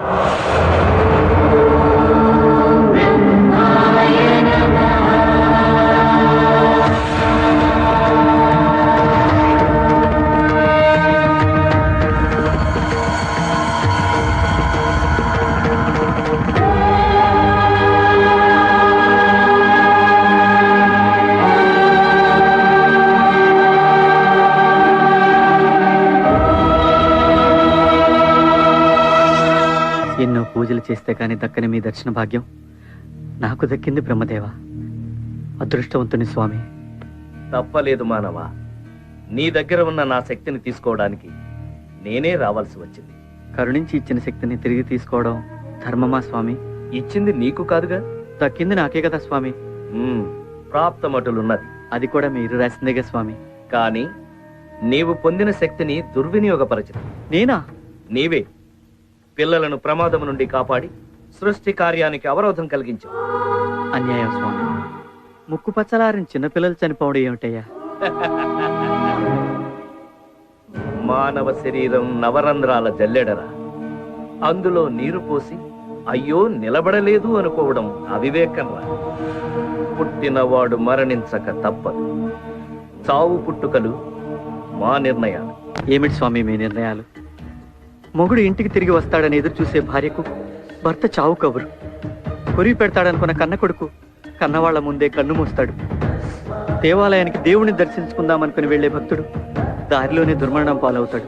you పూజలు చేస్తే కాని దక్కని మీ దర్శన భాగ్యం. నాకు దక్కింది బ్రహ్మదేవ. అదృష్టవంతుని స్వామి. తప్పలేదు మానవా. నీ దగ్గర ఉన్న నా శక్తిని తీసుకోవడానికి నేనే రావాల్సి వచ్చింది. కరుణించి ఇచ్చిన శక్తిని తిరిగి తీసుకోవడం ధర్మమా స్వామి? ఇచ్చింది నీకు కాదుగా? దక్కింది నాకే కదా స్వామి. ప్రాప్తమటులున్నది. అది కూడా మీరు రాసిందేగా స్వామి. కానీ నీవు పొందిన శక్తిని దుర్వినియోగపరచదు. నేనా? నీవే. పిల్లలను ప్రమాదం నుండి కాపాడి సృష్టి కార్యానికి అవరోధం కలిగించావు అన్యాయం స్వామి. ముక్కు పచ్చలారిన చిన్నపిల్లలు చనిపోవడం ఏమిటయ్యా? మానవ శరీరం నవరంధ్రాల జల్లెడరా. అందులో నీరు పోసి అయ్యో నిలబడలేదు అనుకోవడం అవివేకంరా. పుట్టినవాడు మరణించక తప్పదు. చావు పుట్టుకలు మా నిర్ణయాలు. ఏమిటి స్వామి మీ నిర్ణయాలు? మొగుడు ఇంటికి తిరిగి వస్తాడని ఎదురు చూసే భార్యకు భర్త చావు కబురు. కొరివి పెడతాడనుకున్న కన్న కొడుకు కన్నవాళ్ళ ముందే కన్ను మూస్తాడు. దేవాలయానికి దేవుణ్ణి దర్శించుకుందామనుకుని వెళ్ళే భక్తుడు దారిలోనే దుర్మరణం పాలవుతాడు.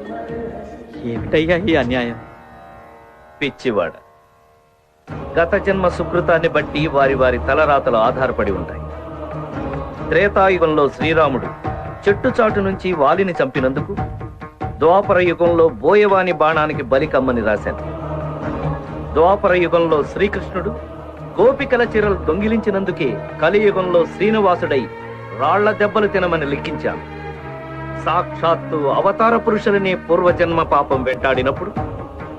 ఏమిటయ్యా ఈ అన్యాయం? పిచ్చివాడ. గత జన్మ సుకృతాన్ని బట్టి వారి వారి తలరాతలు ఆధారపడి ఉంటాయి. త్రేతాయుగంలో శ్రీరాముడు చెట్టు చాటు నుంచి వాలిని చంపినందుకు ద్వాపర యుగంలో బోయవాని బాణానికి బలి కమ్మని రాశాను. ద్వాపర యుగంలో శ్రీకృష్ణుడు గోపికల చీరలు దొంగిలించినందుకే కలియుగంలో శ్రీనివాసుడై రాళ్ళ దెబ్బలు తినమని లిఖించాను. సాక్షాత్తు అవతార పురుషులనే పూర్వజన్మ పాపం వెంటాడినప్పుడు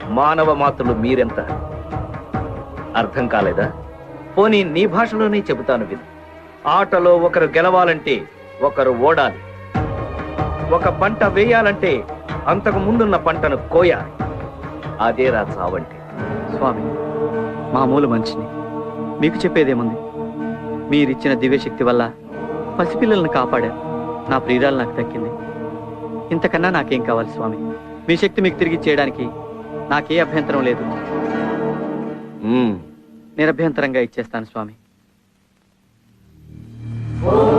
మానవ మాతృలు మీరెంత? అర్థం కాలేదా? పోనీ నీ భాషలోనే చెబుతాను విను. ఆటలో ఒకరు గెలవాలంటే ఒకరు ఓడాలి. ఒక పంట వేయాలంటే అంతకు ముందున్న పంటను కోయాలి అదేరా చావంటే స్వామి మామూలు మనిషిని మీకు చెప్పేదేముంది? మీరిచ్చిన దివ్యశక్తి వల్ల పసిపిల్లలను కాపాడారు నా ప్రియురాలు నాకు దక్కింది. ఇంతకన్నా నాకేం కావాలి స్వామి? మీ శక్తి మీకు తిరిగి చేయడానికి నాకే అభ్యంతరం లేదు. నిరభ్యంతరంగా ఇచ్చేస్తాను స్వామి. అరే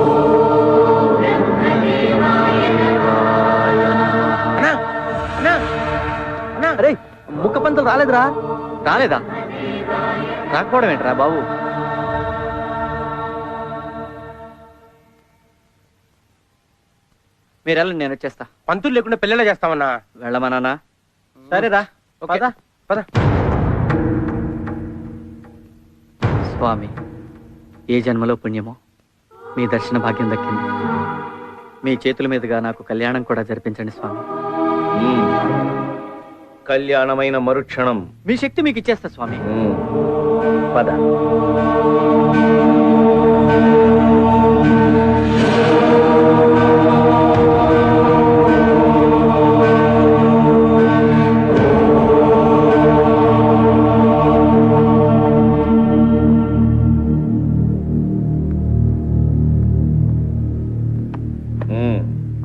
పంతులు రాలేదురా. రాలేదా? రాకపోవడం ఏంట్రా బాబు? మీరు వెళ్ళండి నేను వచ్చేస్తా. పంతులు లేకుండా పెళ్ళిలా చేస్తామన్నా? వెళ్ళమన్నానా సరేరా. పద పద. స్వామి ఏ జన్మలో పుణ్యమో మీ దర్శన భాగ్యం దక్కింది. మీ చేతుల మీదుగా నాకు కళ్యాణం కూడా జరిపించండి స్వామి. కళ్యాణమైన మరుక్షణం. మీ శక్తి మీకు ఇచ్చేస్తా స్వామి. పద.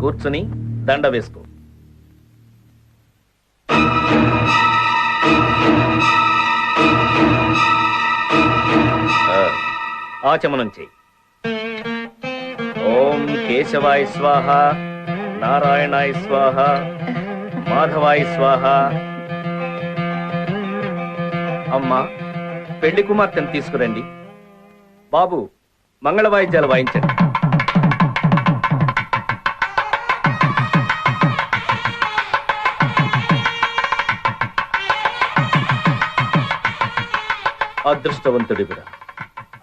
కూర్చుని దండ వేసుకో. ఆచమనం చేయి. ఓం కేశవాయ స్వాహ నారాయణాయ స్వాహ మాధవాయ స్వాహ. అమ్మా పెళ్ళి కుమార్తెను తీసుకురండి. బాబు మంగళ వాయిద్యాలు వాయించండి. అదృష్టవంతుడివిరా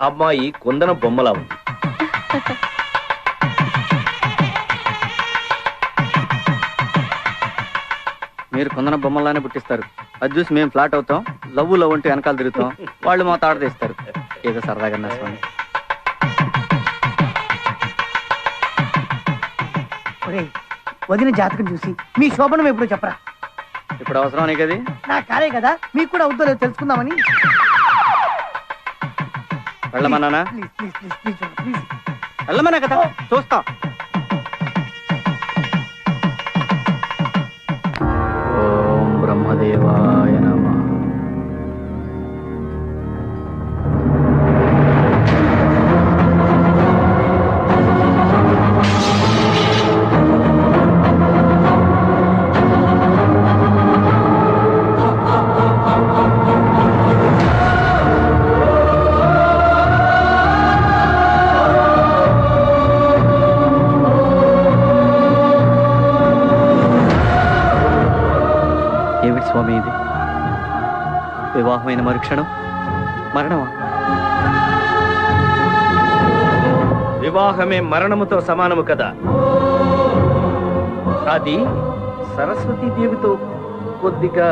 అమ్మాయి కుందన బొమ్మలా ఉంది. మీరు కొందన బొమ్మలానే పుట్టిస్తారు. అది చూసి మేము ఫ్లాట్ అవుతాం లవ్ లవ్ అంటే వెనకాల తిరుగుతాం వాళ్ళు మా తాట తీస్తారు. ఏదో సరదాగా నా స్వామి. ఒరేయ్ వదిన జాతకం చూసి మీ శోభనం ఎప్పుడో చెప్పరా? ఇప్పుడు అవసరం కదా నా కాలే కదా మీకు కూడా అవుతుందో లేదో తెలుసుకుందామని. వెళ్ళమన్నానా? వెళ్ళమన్నా కదా? చూస్తా. వివాహమైన మరుక్షణం? మరణమా? వివాహమే మరణముతో సమానము కదా? అది సరస్వతీ దేవితో కొద్దిగా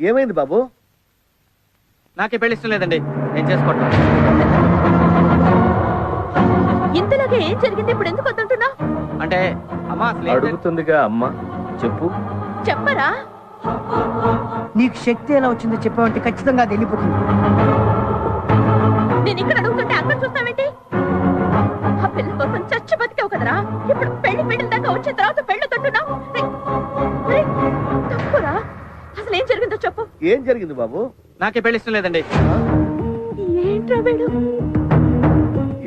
ఏమైంది బాబు? నాకే పెళ్ళి ఇష్టం లేదండి. నేను చేసుకోవటం ఇంతలోగా ఏం జరిగింది? ఇప్పుడు ఎందుకు వద్దంటున్నావు అంటే అమ్మా అసలు ఏం? అడుగుతుందిగా అమ్మ. చెప్పు. చెప్పరా? నీకు శక్తి ఎలా వచ్చిందో చెప్పావంటే ఖచ్చితంగా అది వెళ్ళిపోతుంది. నేను ఇక్కడ అడుగుతుంటే అక్కడ చూస్తావేంటి? ఆ పిల్ల కోసం చచ్చి బతికావు కదరా. ఇప్పుడు పెళ్ళి పెళ్ళి దాకా వచ్చిన తర్వాత ఏం జరిగింది బాబు? నాకే పెళ్ళి ఇష్టం లేదండి. ఏంట్రా వీడు?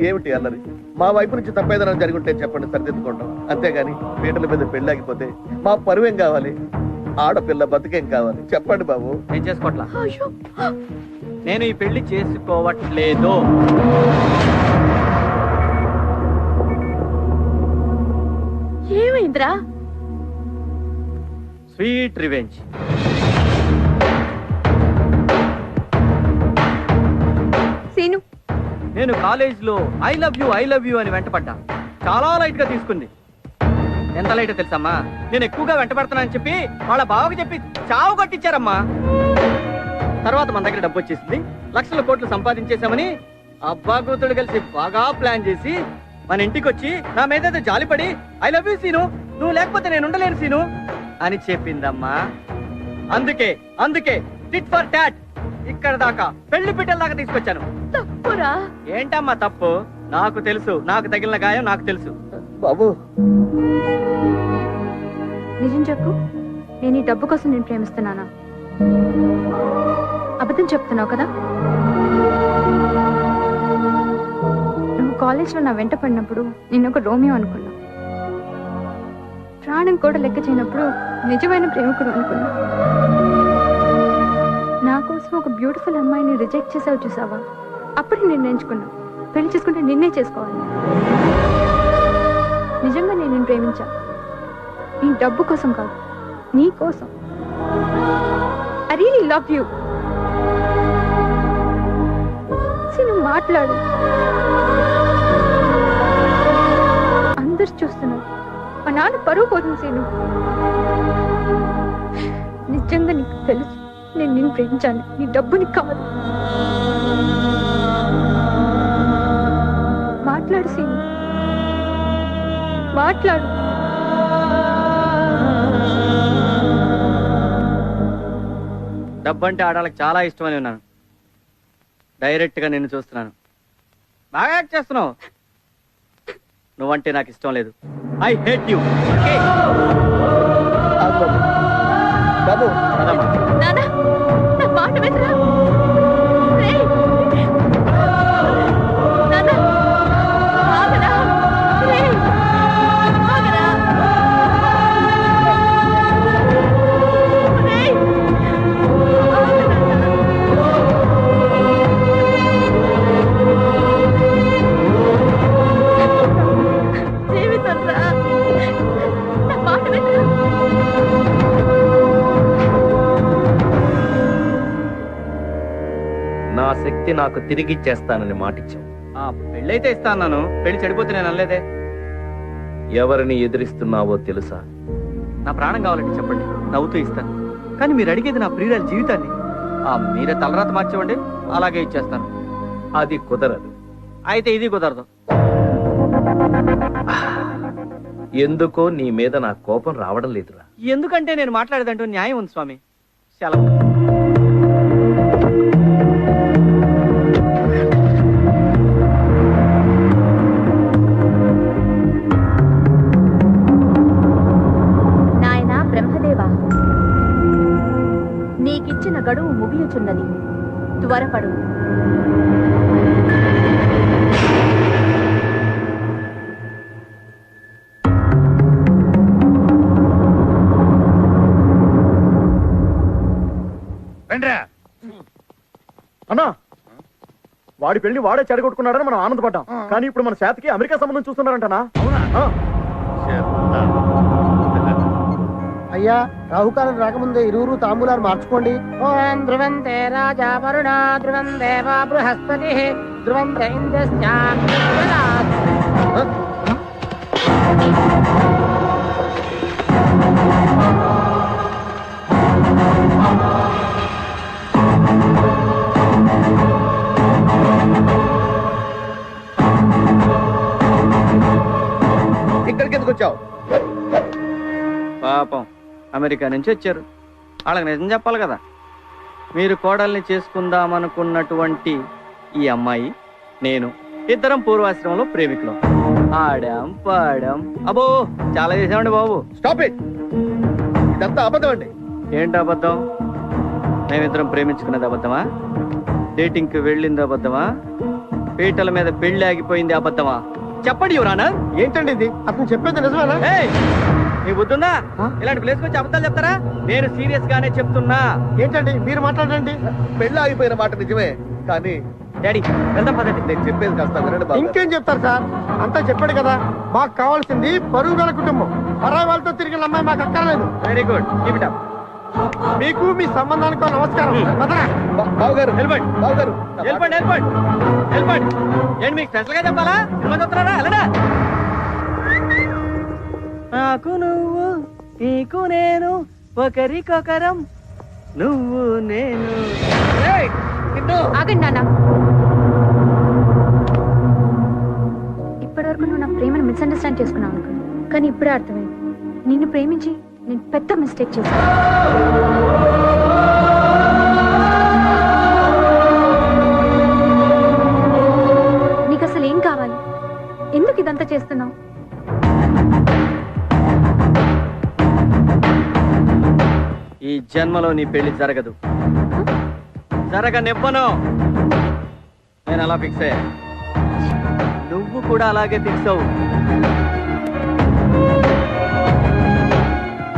ఏమిటి అన్నది మా వైపు నుంచి తప్పేదైనా జరిగి ఉంటే చెప్పండి సరిదిద్దుకుంటాం. అంతేగాని పీటల మీద పెళ్ళాగిపోతే మా పరువేం కావాలి? ఆడపిల్ల బతుకేం కావాలి? చెప్పండి బాబు. నేను చేసుకోవట్లా నేను ఈ పెళ్ళి చేసుకోవట్లేదు. ఏమైందిరా? Sweet revenge. నేను? నేను కాలేజ్లో I love you I love you అని వెంటపడ్డా. చాలా లైట్గా తీసుకుంది. ఎంత లైట్ తెలుసమ్మా? నేను ఎక్కువగా వెంటపడతానని చెప్పి వాళ్ళ బావకి చెప్పి చావు కొట్టించారమ్మా. తర్వాత మన దగ్గర డబ్బు వచ్చేసింది. లక్షల కోట్లు సంపాదించేశామని అబ్బా కూతుడు కలిసి బాగా ప్లాన్ చేసి మన ఇంటికి వచ్చి నా మీద జాలిపడి ఐ లవ్ యూ సీను నువ్వు లేకపోతే నేను ఉండలేను సీను అని చెప్పిందమ్మా. అందుకే అందుకే టిట్ ఫర్ టాట్ ఇక్కడ దాకా. పెళ్ళి పిట్టల దాకా తీసుకొచ్చాను. తప్పురా. ఏంటమ్మా తప్పు? నాకు తెలుసు. నాకు తగిలిన గాయం నాకు తెలుసు. బాబు. నిజం చెప్పు. నేను ఈ డబ్బు కోసం నేను ప్రేమిస్తున్నానా? అబద్ధం చెప్తున్నావు కదా? నువ్వు కాలేజ్లో నా వెంట పడినప్పుడు నేను ఒక రోమియో అనుకున్నా. ప్రాణం కూడా లెక్క చేయనప్పుడు నిజమైన ప్రేమికుడు అనుకున్నా. ఒక అమ్మాయిని రిజెక్ట్ చేసావు చూసావా? అప్పుడు నిర్ణయించుకున్నా పెళ్ళి చేసుకుంటే నిన్నే చేసుకోవాలి. నిజంగా నేను నిన్ను ప్రేమించా. నీ డబ్బు కోసం కాదు నీ కోసం. I really love you. నువ్వు మాట్లాడు. అందరు చూస్తున్నారు. మా నాన్న పరువు పోతుంది సీను. నిజంగా నీకు తెలుసు. నేను నిన్ను ప్రేమించాను నీ డబ్బుని కాదు మాట్లాడు సీను. మాట్లాడు. డబ్బు అంటే ఆడాలకు చాలా ఇష్టం అని ఉన్నాను. డైరెక్ట్గా నిన్ను చూస్తున్నాను. బాగా యాక్ట్ చేస్తున్నావు. నువ్వంటే నాకు ఇష్టం లేదు. I hate you. బాబు. బాబు నానా. శక్తి నాకు తిరిగిచ్చేస్తానని మాటిచ్చావు. ఆ పెళ్ళైతే ఇస్తా అన్నాను పెళ్ళి చెడిపోతే నేను అనలేదే. ఎవరిని ఎదిరిస్తున్నావో తెలుసా? నా ప్రాణం కావాలంటే చెప్పండి. నవ్వుతూ ఇస్తాను. కానీ మీరు అడిగేది నా ప్రియురాల జీవితాన్ని. ఆ మీరే తలరాత మార్చేవండి అలాగే ఇచ్చేస్తాను. అది కుదరదు. అయితే ఇది కుదరదు. ఎందుకో నీ మీద నా కోపం రావడం లేదురా. ఎందుకంటే నేను మాట్లాడేదంటూ న్యాయం ఉంది స్వామి. సెలవు. గడువు ముగియుచున్నది. త్వరపడు. అన్నా వాడి పెళ్ళి వాడే చెడగొట్టుకున్నాడని మనం ఆనందపడ్డాం. కానీ ఇప్పుడు మన శాతకి అమెరికా సంబంధం చూస్తున్నారంటనా? ఆ. అయ్యా రాహుకాలం రాకముందే ఇరువురు తాంబూలాలు మార్చుకోండి. ఓం ధ్రువంతే రాజా వరుణ ధ్రువం దేవ బృహస్పతి ధ్రువం ఇక్కడికి ఎందుకు వచ్చావు? అమెరికా నుంచి వచ్చారు. వాళ్ళకి నిజం చెప్పాలి కదా. మీరు కోడల్ని చేసుకుందామనుకున్నటువంటి ఈ అమ్మాయి నేను ఇద్దరం పూర్వాశ్రమంలో ప్రేమికులం. ఆడాం పాడాం. అబో చాలా చేసామండి బాబు. స్టాప్ ఇట్ ఇదంతా అబద్ధం అండి. ఏంటి అబద్ధం? మేమిద్దరం ప్రేమించుకున్నది అబద్ధమా? డేటింగ్కి వెళ్ళింది అబద్ధమా? పీటల మీద పెళ్ళి ఆగిపోయింది అబద్ధమా? చెప్పండి యువరానా. ఏంటండి ఇది? అతను చెప్పేది నిజమేనా? నీ బుద్ధుందా? ఇలాంటి ప్లేస్ వచ్చి అబద్ధాలు చెప్తారా? నేను సీరియస్ గానే చెప్తున్నా. ఏంటండి? మీరు మాట్లాడండి. పెళ్ళి ఆగిపోయిన మాట నిజమే కానీ డాడీ వెళ్దాం పదండి. నేను చెప్పేది కాస్త వినండి బాబు. గారు. ఇంకేం చెప్తారు సార్? అంతా చెప్పాడు కదా మాకు కావాల్సింది పరువు గల కుటుంబం. పరాయి వాళ్ళతో తిరిగిన అమ్మాయి మాకు అక్కర్లేదు. Very good keep it up మీకు మీ సంబంధానికి నమస్కారం. వదరా. బా- బాబు గారు నిలబడి. బాబు గారు వెళ్ళిపోండి వెళ్ళిపోండి వెళ్ళిపోండి ఏంటి మీకు స్పెషల్గా చెప్పాలా? సినిమా చూస్తున్నారా? వెళ్ళడా నాకు నువ్వు నీకు నేను ఒకరికొకరం నువ్వు నేను. ఆగండి నాన్న. ఇప్పటివరకు నువ్వు నా ప్రేమను మిస్అండర్స్టాండ్ చేసుకున్నావు అనుకో. కానీ ఇప్పుడే అర్థమైంది. నిన్ను ప్రేమించి నేను పెద్ద మిస్టేక్ చేశాను. నీకు అసలు ఏం కావాలి? ఎందుకు ఇదంతా చేస్తున్నావు? ఈ జన్మలో నీ పెళ్ళి జరగదు. జరగనివ్వను. నేను అలా ఫిక్స్ అయ్యా. నువ్వు కూడా అలాగే ఫిక్స్ అవు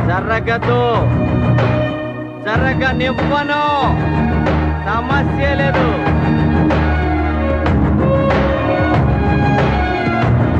జరగదు. జరగనివ్వను. సమస్య లేదు.